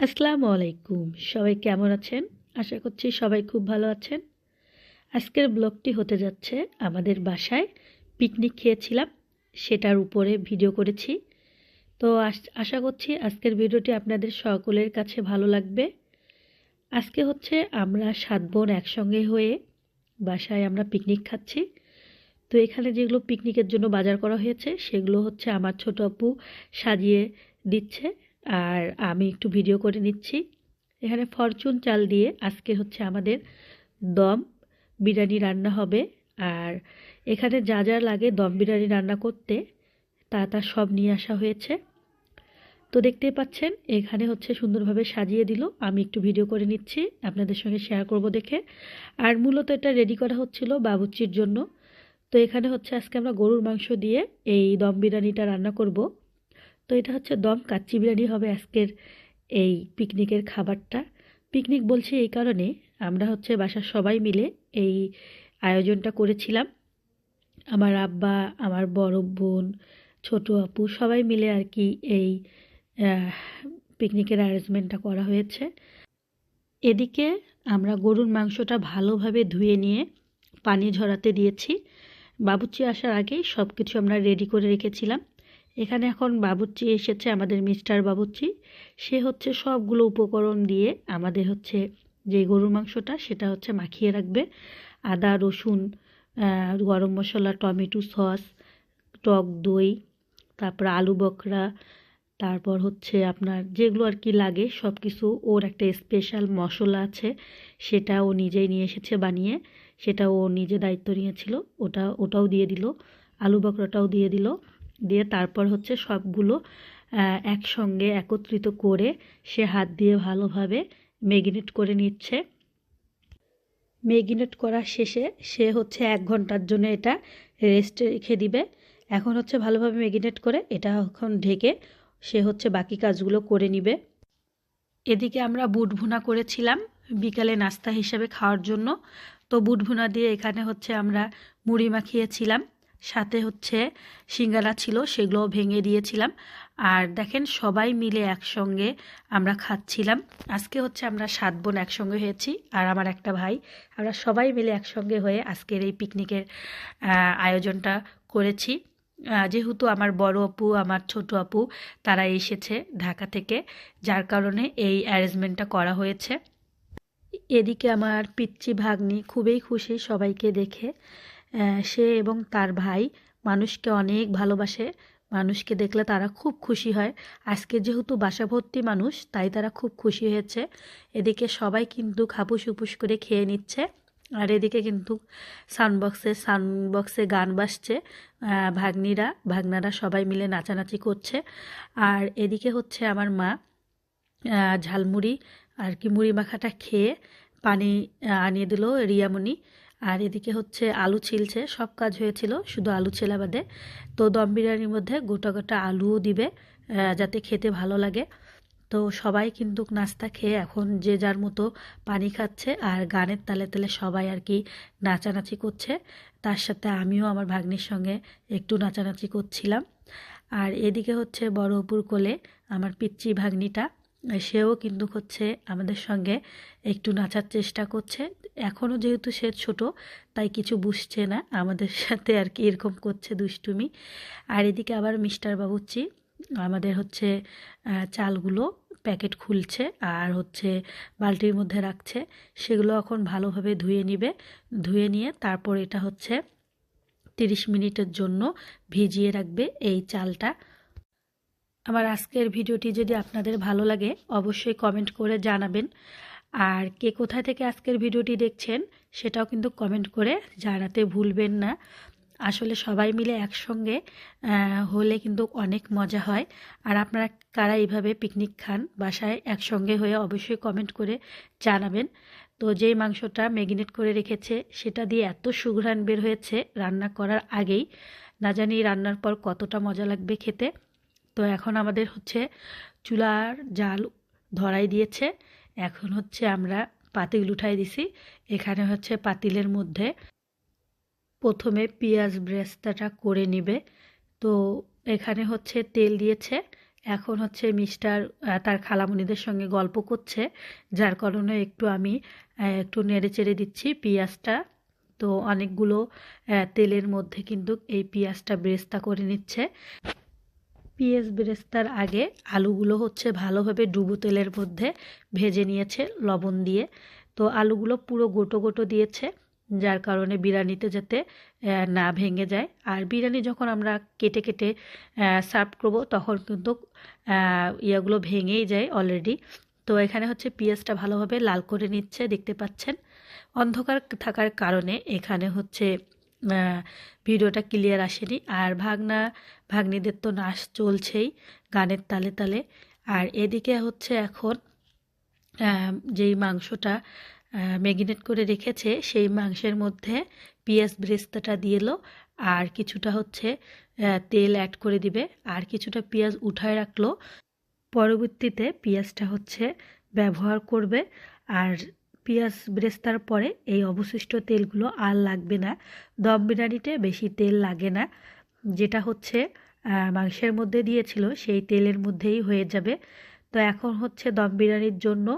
আসসালামু আলাইকুম। সবাই কেমন আছেন? আশা করছি সবাই খুব ভালো আছেন। আজকের ব্লগটি হতে যাচ্ছে আমাদের বাসায় পিকনিক খেয়েছিলাম, সেটার উপরে ভিডিও করেছি। তো আশা করছি আজকের ভিডিওটি আপনাদের সকলের কাছে ভালো লাগবে। আজকে হচ্ছে আমরা সাত বোন একসঙ্গে হয়ে বাসায় আমরা পিকনিক খাচ্ছি। তো এখানে যেগুলো পিকনিকের জন্য বাজার করা হয়েছে, সেগুলো হচ্ছে আমার ছোট আপু সাজিয়ে দিচ্ছে। আর আমি একটু ভিডিও করে নিচ্ছি। এখানে ফরচুন চাল দিয়ে আজকে হচ্ছে আমাদের দম বিরিয়ানি রান্না হবে। আর এখানে যা যা লাগে দম বিরিয়ানি রান্না করতে, তা তা সব নিয়ে আসা হয়েছে। তো দেখতেই পাচ্ছেন, এখানে হচ্ছে সুন্দরভাবে সাজিয়ে দিল। আমি একটু ভিডিও করে নিচ্ছি, আপনাদের সঙ্গে শেয়ার করব দেখে। আর মূলত এটা রেডি করা হচ্ছিল বাবুচির জন্য। তো এখানে হচ্ছে আজকে আমরা গরুর মাংস দিয়ে এই দম বিরিয়ানিটা রান্না করব। তো এটা হচ্ছে দম কাচ্চি বিরিয়ানি হবে আজকের এই পিকনিকের খাবারটা। পিকনিক বলছি এই কারণে আমরা হচ্ছে বাসার সবাই মিলে এই আয়োজনটা করেছিলাম। আমার আব্বা, আমার বড় বোন, ছোট আপু সবাই মিলে আর কি এই পিকনিকের অ্যারেঞ্জমেন্টটা করা হয়েছে। এদিকে আমরা গরুর মাংসটা ভালোভাবে ধুয়ে নিয়ে পানি ঝরাতে দিয়েছি। বাবুচি আসার আগেই সব কিছু আমরা রেডি করে রেখেছিলাম। এখানে এখন বাবুর্চি এসেছে আমাদের মিস্টার বাবুর্চি। সে হচ্ছে সবগুলো উপকরণ দিয়ে আমাদের হচ্ছে যে গরুর মাংসটা, সেটা হচ্ছে মাখিয়ে রাখবে। আদা, রসুন গরম মশলা, টমেটো সস, টক দই, তারপর আলু বকরা, তারপর হচ্ছে আপনার যেগুলো আর কি লাগে সব কিছু ওর একটা স্পেশাল মশলা আছে, সেটা ও নিজেই নিয়ে এসেছে বানিয়ে। সেটা ও নিজে দায়িত্ব নিয়েছিল, ওটা, ওটাও দিয়ে দিল, আলু বকরাটাও দিয়ে দিল। দিয়ে তারপর হচ্ছে সবগুলো একসঙ্গে একত্রিত করে সে হাত দিয়ে ভালোভাবে মেগিনেট করে নিচ্ছে। মেগিনেট করা শেষে সে হচ্ছে এক ঘণ্টার জন্য এটা রেস্টে রেখে দিবে। এখন হচ্ছে ভালোভাবে মেগিনেট করে এটা এখন ঢেকে সে হচ্ছে বাকি কাজগুলো করে নিবে। এদিকে আমরা বুট ভুনা করেছিলাম বিকালে নাস্তা হিসাবে খাওয়ার জন্য। তো বুট ভুনা দিয়ে এখানে হচ্ছে আমরা মুড়ি মাখিয়েছিলাম। সাথে হচ্ছে সিঙ্গারা ছিল, সেগুলোও ভেঙে দিয়েছিলাম। আর দেখেন, সবাই মিলে একসঙ্গে আমরা খাচ্ছিলাম। আজকে হচ্ছে আমরা সাত বোন একসঙ্গে হয়েছি, আর আমার একটা ভাই। আমরা সবাই মিলে একসঙ্গে হয়ে আজকের এই পিকনিকের আয়োজনটা করেছি। যেহেতু আমার বড় আপু, আমার ছোট আপু, তারা এসেছে ঢাকা থেকে, যার কারণে এই অ্যারেঞ্জমেন্টটা করা হয়েছে। এদিকে আমার পিচ্চি ভাগ্নি খুবই খুশি সবাইকে দেখে। সে এবং তার ভাই মানুষকে অনেক ভালোবাসে। মানুষকে দেখলে তারা খুব খুশি হয়। আজকে যেহেতু বাসা ভর্তি মানুষ, তাই তারা খুব খুশি হয়েছে। এদিকে সবাই কিন্তু খাপুস উপুস করে খেয়ে নিচ্ছে। আর এদিকে কিন্তু সাউন্ডবক্সে সাউন্ডবক্সে গান বাজছে। ভাগ্নিরা, ভাগনারা সবাই মিলে নাচানাচি করছে। আর এদিকে হচ্ছে আমার মা ঝালমুড়ি আর কি মুড়ি মাখাটা খেয়ে পানি আনিয়ে দিল রিয়ামণি। আর এদিকে হচ্ছে আলু ছিলছে, সব কাজ হয়েছিল, শুধু আলু ছেলা বাদে। তো দম বিরিয়ানির মধ্যে গোটা গোটা আলুও দিবে যাতে খেতে ভালো লাগে। তো সবাই কিন্তু নাস্তা খেয়ে এখন যে যার মতো পানি খাচ্ছে আর গানের তালে তালে সবাই আর কি নাচানাচি করছে। তার সাথে আমিও আমার ভাগ্নির সঙ্গে একটু নাচানাচি করছিলাম। আর এদিকে হচ্ছে বড় অপুর কোলে আমার পিচ্চি ভাগ্নিটা, সেও কিন্তু হচ্ছে আমাদের সঙ্গে একটু নাচার চেষ্টা করছে। এখনও যেহেতু সে ছোট, তাই কিছু বুঝছে না। আমাদের সাথে আর কি এরকম করছে দুষ্টুমি। আর এদিকে আবার মিস্টার বাবুচ্চি আমাদের হচ্ছে চালগুলো প্যাকেট খুলছে আর হচ্ছে বালতির মধ্যে রাখছে। সেগুলো এখন ভালোভাবে ধুয়ে নিবে। ধুয়ে নিয়ে তারপর এটা হচ্ছে তিরিশ মিনিটের জন্য ভিজিয়ে রাখবে এই চালটা। আমার আজকের ভিডিওটি যদি আপনাদের ভালো লাগে, অবশ্যই কমেন্ট করে জানাবেন। আর কে কোথা থেকে আজকের ভিডিওটি দেখছেন সেটাও কিন্তু কমেন্ট করে জানাতে ভুলবেন না। আসলে সবাই মিলে একসঙ্গে হলে কিন্তু অনেক মজা হয়। আর আপনারা কারা এইভাবে পিকনিক খান, বাসায় একসঙ্গে হয়ে অবশ্যই কমেন্ট করে জানাবেন। তো যেই মাংসটা ম্যাগিনেট করে রেখেছে, সেটা দিয়ে এত সুঘ্রাণ বের হয়েছে রান্না করার আগেই। না জানি রান্নার পর কতটা মজা লাগবে খেতে। তো এখন আমাদের হচ্ছে চুলার জাল ধরাই দিয়েছে। এখন হচ্ছে আমরা পাতিল উঠাই দিছি। এখানে হচ্ছে পাতিলের মধ্যে প্রথমে পেঁয়াজ ব্রেস্তাটা করে নিবে। তো এখানে হচ্ছে তেল দিয়েছে। এখন হচ্ছে মিস্টার তার খালামণিদের সঙ্গে গল্প করছে। যার কারণে একটু আমি একটু নেড়ে চেড়ে দিচ্ছি পেঁয়াজটা। তো অনেকগুলো তেলের মধ্যে কিন্তু এই পেঁয়াজটা ব্রেস্তা করে নিচ্ছে। পেঁয়াজ বেরেস্তার আগে আলুগুলো হচ্ছে ভালোভাবে ডুবো তেলের মধ্যে ভেজে নিয়েছে লবণ দিয়ে। তো আলুগুলো পুরো গোটো গোটো দিয়েছে, যার কারণে বিরিয়ানিতে যাতে না ভেঙে যায়। আর বিরিয়ানি যখন আমরা কেটে কেটে সার্ভ করব, তখন কিন্তু ইয়েগুলো ভেঙেই যায় অলরেডি। তো এখানে হচ্ছে পেঁয়াজটা ভালোভাবে লাল করে নিচ্ছে, দেখতে পাচ্ছেন। অন্ধকার থাকার কারণে এখানে হচ্ছে ভিডিওটা ক্লিয়ার আসেনি। আর ভাগনা, ভাগ্নিদের তো নাচ চলছেই গানের তালে তালে। আর এদিকে হচ্ছে এখন যেই মাংসটা ম্যাগিনেট করে রেখেছে, সেই মাংসের মধ্যে পেঁয়াজ ব্রেস্তাটা দিয়ে এলো। আর কিছুটা হচ্ছে তেল অ্যাড করে দিবে। আর কিছুটা পেঁয়াজ উঠায় রাখল। পরবর্তীতে পেঁয়াজটা হচ্ছে ব্যবহার করবে। আর পেঁয়াজ ব্রেস্তার পরে এই অবশিষ্ট তেলগুলো আর লাগবে না। দম বিরিয়ানিতে বেশি তেল লাগে না, যেটা হচ্ছে মাংসের মধ্যে দিয়েছিল, সেই তেলের মধ্যেই হয়ে যাবে। তো এখন হচ্ছে দম বিরিয়ানির জন্য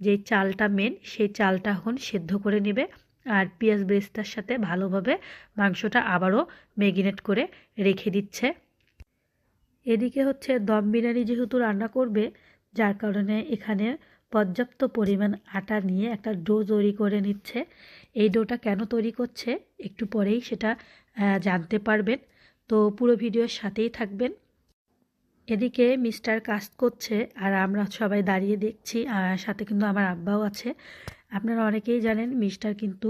যে চালটা মেন সেই চালটা এখন সেদ্ধ করে নেবে আর পেঁয়াজ ব্রেস্তার সাথে ভালোভাবে মাংসটা আবারও ম্যাগিনেট করে রেখে দিচ্ছে। এদিকে হচ্ছে দম বিরিয়ানি যেহেতু রান্না করবে, যার কারণে এখানে পর্যাপ্ত পরিমাণ আটা নিয়ে একটা ডো তৈরি করে নিচ্ছে। এই ডোটা কেন তৈরি করছে একটু পরেই সেটা জানতে পারবেন। তো পুরো ভিডিওর সাথেই থাকবেন। এদিকে মিস্টার কাজ করছে আর আমরা সবাই দাঁড়িয়ে দেখছি সাথে কিন্তু আমার আব্বাও আছে। আপনারা অনেকেই জানেন মিস্টার কিন্তু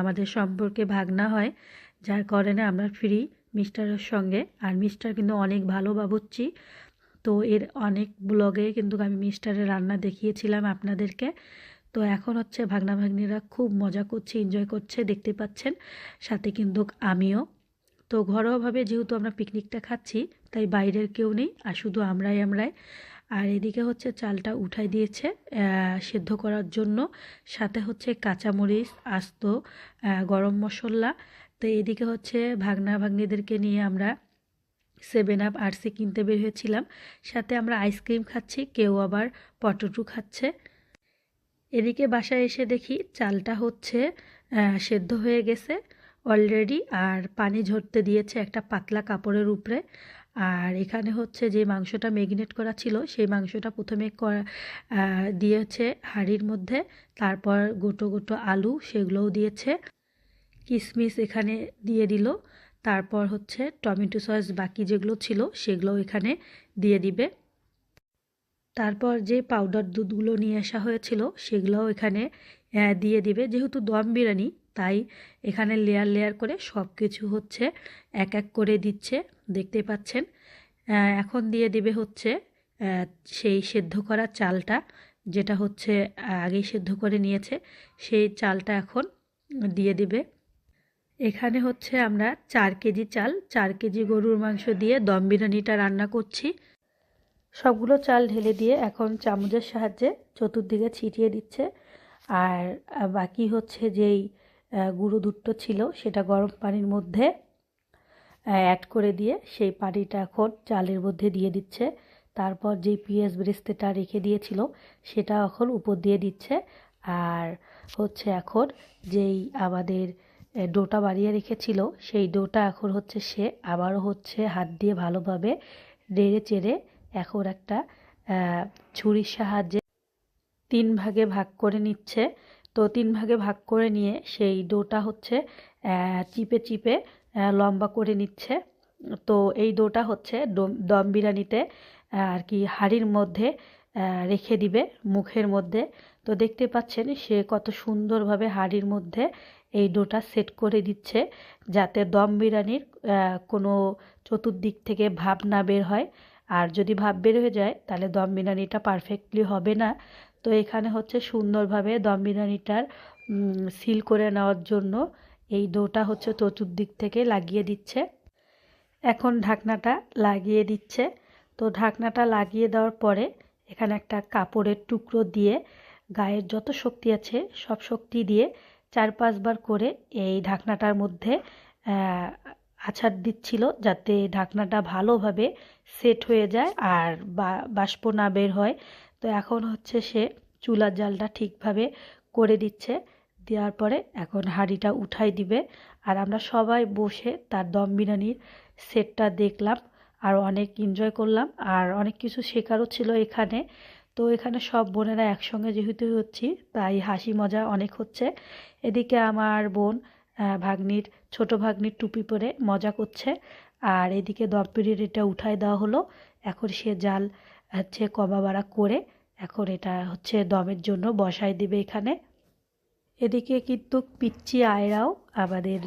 আমাদের সম্পর্কে ভাগনা হয়, যার কারণে আমরা ফ্রি মিস্টারের সঙ্গে। আর মিস্টার কিন্তু অনেক ভালো বাবুচ্ছি তো এর অনেক ব্লগে কিন্তু আমি মিস্টারের রান্না দেখিয়েছিলাম আপনাদেরকে। তো এখন হচ্ছে ভাগনা ভাগ্নিরা খুব মজা করছে এনজয় করছে, দেখতে পাচ্ছেন। সাথে কিন্তু আমিও। তো ঘরোয়াভাবে যেহেতু আমরা পিকনিকটা খাচ্ছি, তাই বাইরের কেউ নেই, আর শুধু আমরাই আমরাই। আর এদিকে হচ্ছে চালটা উঠাই দিয়েছে সেদ্ধ করার জন্য। সাথে হচ্ছে কাঁচামরিচ, আস্ত গরম মশলা। তো এদিকে হচ্ছে ভাগনা ভাগ্নিদেরকে নিয়ে আমরা সেভেন আপ আরসি কিনতে বের হয়েছিলাম। সাথে আমরা আইসক্রিম খাচ্ছি, কেউ আবার পটেটো খাচ্ছে। এদিকে বাসায় এসে দেখি চালটা হচ্ছে সেদ্ধ হয়ে গেছে অলরেডি আর পানি ঝরতে দিয়েছে একটা পাতলা কাপড়ের উপরে। আর এখানে হচ্ছে যে মাংসটা ম্যাগিনেট করা ছিল, সেই মাংসটা প্রথমে করা দিয়েছে হাঁড়ির মধ্যে, তারপর গোটো গোটো আলু সেগুলোও দিয়েছে। কিশমিশ এখানে দিয়ে দিল। তারপর হচ্ছে টমেটো সস বাকি যেগুলো ছিল, সেগুলোও এখানে দিয়ে দিবে। তারপর যে পাউডার দুধগুলো নিয়ে আসা হয়েছিল, সেগুলোও এখানে দিয়ে দিবে। যেহেতু দম বিরিয়ানি, তাই এখানে লেয়ার লেয়ার করে সব কিছু হচ্ছে এক এক করে দিচ্ছে দেখতে পাচ্ছেন। এখন দিয়ে দিবে হচ্ছে সেই সেদ্ধ করা চালটা, যেটা হচ্ছে আগেই সেদ্ধ করে নিয়েছে। সেই চালটা এখন দিয়ে দিবে। এখানে হচ্ছে আমরা চার কেজি চাল, চার কেজি গরুর মাংস দিয়ে দম বিরিয়ানিটা রান্না করছি। সবগুলো চাল ঢেলে দিয়ে এখন চামচের সাহায্যে চতুর্দিকে ছিটিয়ে দিচ্ছে। আর বাকি হচ্ছে যেই গুঁড়ো দুধটা ছিল সেটা গরম পানির মধ্যে অ্যাড করে দিয়ে সেই পানিটা এখন চালের মধ্যে দিয়ে দিচ্ছে। তারপর যেই পেঁয়াজ বেরেস্তাটা রেখে দিয়েছিল সেটা এখন উপর দিয়ে দিচ্ছে। আর হচ্ছে এখন যেই আমাদের ডোটা বাড়িয়ে রেখেছিল। সেই ডোটা এখন হচ্ছে সে, আবারও হচ্ছে হাত দিয়ে ভালোভাবে নেড়ে চেড়ে এখন একটা ছুরির সাহায্যে তিন ভাগে ভাগ করে নিচ্ছে। তো তিন ভাগে ভাগ করে নিয়ে সেই ডোটা হচ্ছে চিপে চিপে লম্বা করে নিচ্ছে। তো এই ডোটা হচ্ছে দম বিরিয়ানিতে আর কি হাঁড়ির মধ্যে রেখে দিবে, মুখের মধ্যে। তো দেখতে পাচ্ছেন সে কত সুন্দরভাবে হাঁড়ির মধ্যে এই ডোটা সেট করে দিচ্ছে যাতে দম বিরিয়ানির কোনো চতুর্দিক থেকে ভাব না বের হয়। আর যদি ভাব বের হয়ে যায়, তাহলে দম বিরিয়ানিটা পারফেক্টলি হবে না। তো এখানে হচ্ছে সুন্দরভাবে দম বিরিয়ানিটার সিল করে নেওয়ার জন্য এই ডোটা হচ্ছে চতুর্দিক থেকে লাগিয়ে দিচ্ছে। এখন ঢাকনাটা লাগিয়ে দিচ্ছে। তো ঢাকনাটা লাগিয়ে দেওয়ার পরে এখানে একটা কাপড়ের টুকরো দিয়ে গায়ের যত শক্তি আছে, সব শক্তি দিয়ে চার পাঁচবার করে এই ঢাকনাটার মধ্যে আছাড় দিচ্ছিল যাতে ঢাকনাটা ভালোভাবে সেট হয়ে যায় আর বাষ্প না বের হয়। তো এখন হচ্ছে সে চুলার জালটা ঠিকভাবে করে দিচ্ছে। দেওয়ার পরে এখন হাঁড়িটা উঠাই দিবে। আর আমরা সবাই বসে তার দম বিরিয়ানির সেটটা দেখলাম আর অনেক এনজয় করলাম। আর অনেক কিছু শেখারও ছিল এখানে। তো এখানে সব বোনেরা একসঙ্গে যেহেতু হচ্ছি, তাই হাসি মজা অনেক হচ্ছে। এদিকে আমার বোন ভাগ্নির, ছোট ভাগ্নির টুপি পরে মজা করছে। আর এদিকে দম এটা উঠাই দেওয়া হলো। এখন সে জাল হচ্ছে কবা বাড়া করে এখন এটা হচ্ছে দমের জন্য বসাই দিবে এখানে। এদিকে কিন্তু পিচ্চি আয়রাও আমাদের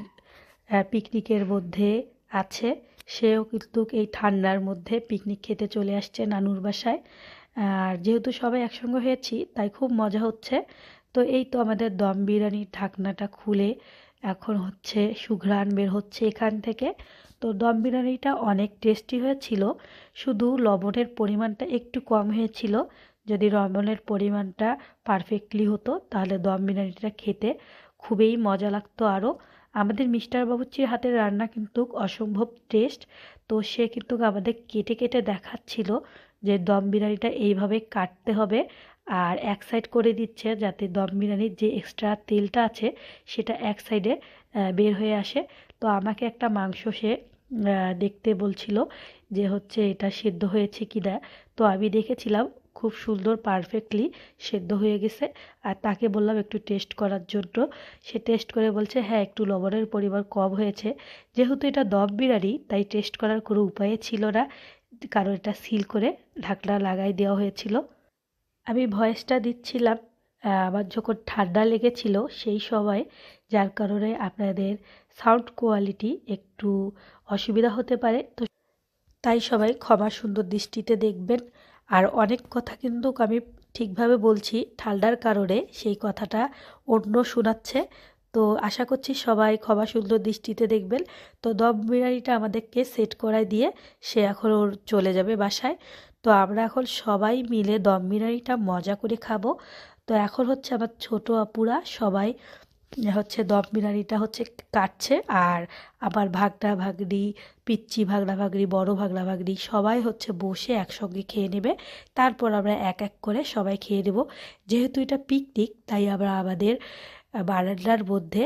পিকনিকের মধ্যে আছে। সেও কিন্তু এই ঠান্ডার মধ্যে পিকনিক খেতে চলে আসছে নানুর বাসায়। আর যেহেতু সবাই একসঙ্গে হয়েছি, তাই খুব মজা হচ্ছে। তো এই তো আমাদের দম বিরিয়ানির ঢাকনাটা খুলে এখন হচ্ছে সুঘ্রাণ বের হচ্ছে এখান থেকে। তো দম বিরিয়ানিটা অনেক টেস্টি হয়েছিল, শুধু লবণের পরিমাণটা একটু কম হয়েছিল। যদি লবণের পরিমাণটা পারফেক্টলি হতো, তাহলে দম বিরিয়ানিটা খেতে খুবই মজা লাগতো আরও আমাদের মিস্টার বাবুচির হাতের রান্না কিন্তু অসম্ভব টেস্ট তো সে কিন্তু আমাদের কেটে কেটে দেখাচ্ছিল। যে দম বিরিয়ানিটা এইভাবে কাটতে হবে আর এক সাইড করে দিচ্ছে যাতে দম বিরিয়ানির যে এক্সট্রা তেলটা আছে সেটা এক সাইডে বের হয়ে আসে। তো আমাকে একটা মাংস সে দেখতে বলছিল যে হচ্ছে এটা সেদ্ধ হয়েছে কি না তো আমি দেখেছিলাম খুব সুন্দর পারফেক্টলি সেদ্ধ হয়ে গেছে আর তাকে বললাম একটু টেস্ট করার জন্য। সে টেস্ট করে বলছে হ্যাঁ একটু লবণের পরিমাণ কম হয়েছে। যেহেতু এটা দম বিরিয়ানি তাই টেস্ট করার কোনো উপায়ে ছিল না। কারণ এটা সিল করে ঢাকনা লাগাই দেওয়া হয়েছিল। আমি ভয়েসটা দিচ্ছিলাম আমার যখন ঠান্ডা লেগেছিল সেই সময়, যার কারণে আপনাদের সাউন্ড কোয়ালিটি একটু অসুবিধা হতে পারে। তো তাই সবাই ক্ষমা সুন্দর দৃষ্টিতে দেখবেন। আর অনেক কথা কিন্তু আমি ঠিকভাবে বলছি, ঠান্ডার কারণে সেই কথাটা অন্য শোনাচ্ছে। তো আশা করছি সবাই ক্ষমা সুন্দর দৃষ্টিতে দেখবেন। তো দম বিরিয়ানিটা আমাদেরকে সেট করায় দিয়ে সে এখন ওর চলে যাবে বাসায়। তো আমরা এখন সবাই মিলে দম বিরিয়ানিটা মজা করে খাব। তো এখন হচ্ছে আমার ছোট আপুরা সবাই হচ্ছে দম বিরিয়ানিটা হচ্ছে কাটছে আর আমার ভাগনা ভাগনি, পিচ্চি ভাগনা ভাগনি, বড় ভাগনা ভাগনি সবাই হচ্ছে বসে একসঙ্গে খেয়ে নেবে। তারপর আমরা এক এক করে সবাই খেয়ে নেব। যেহেতু এটা পিকনিক তাই আমরা আমাদের বারান্দার মধ্যে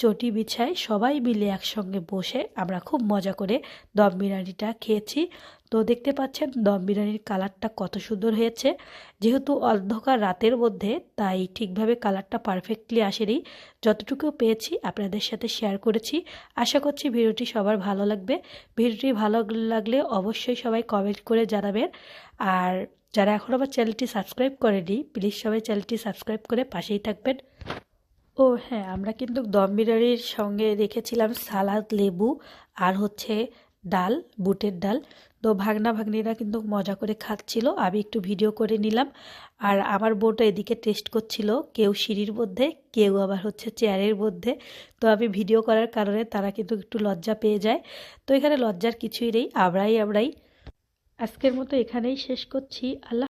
চটি বিছাই সবাই মিলে একসঙ্গে বসে আমরা খুব মজা করে দম বিরিয়ানিটা খেয়েছি। তো দেখতে পাচ্ছেন দম বিরিয়ানির কালারটা কত সুন্দর হয়েছে। যেহেতু অন্ধকার রাতের মধ্যে, তাই ঠিকভাবে কালারটা পারফেক্টলি আসেনি। যতটুকু পেয়েছি আপনাদের সাথে শেয়ার করেছি। আশা করছি ভিডিওটি সবার ভালো লাগবে। ভিডিওটি ভালো লাগলে অবশ্যই সবাই কমেন্ট করে জানাবেন। আর যারা এখন আমার চ্যানেলটি সাবস্ক্রাইব করেনি, প্লিজ সবাই চ্যানেলটি সাবস্ক্রাইব করে পাশেই থাকবেন। ও হ্যাঁ আমরা কিন্তু দম বিরিয়ানির সঙ্গে রেখেছিলাম সালাদ, লেবু আর হচ্ছে ডাল, বুটের ডাল। তো ভাগনা ভাগ্নিরা কিন্তু মজা করে খাচ্ছিল। আমি একটু ভিডিও করে নিলাম। আর আমার বউটা এদিকে টেস্ট করছিল, কেউ সিঁড়ির মধ্যে, কেউ আবার হচ্ছে চেয়ারের মধ্যে। তো আমি ভিডিও করার কারণে তারা কিন্তু একটু লজ্জা পেয়ে যায়। তো এখানে লজ্জার কিছুই নেই। আমরাই আমরাই। আজকের মতো এখানেই শেষ করছি। আল্লাহ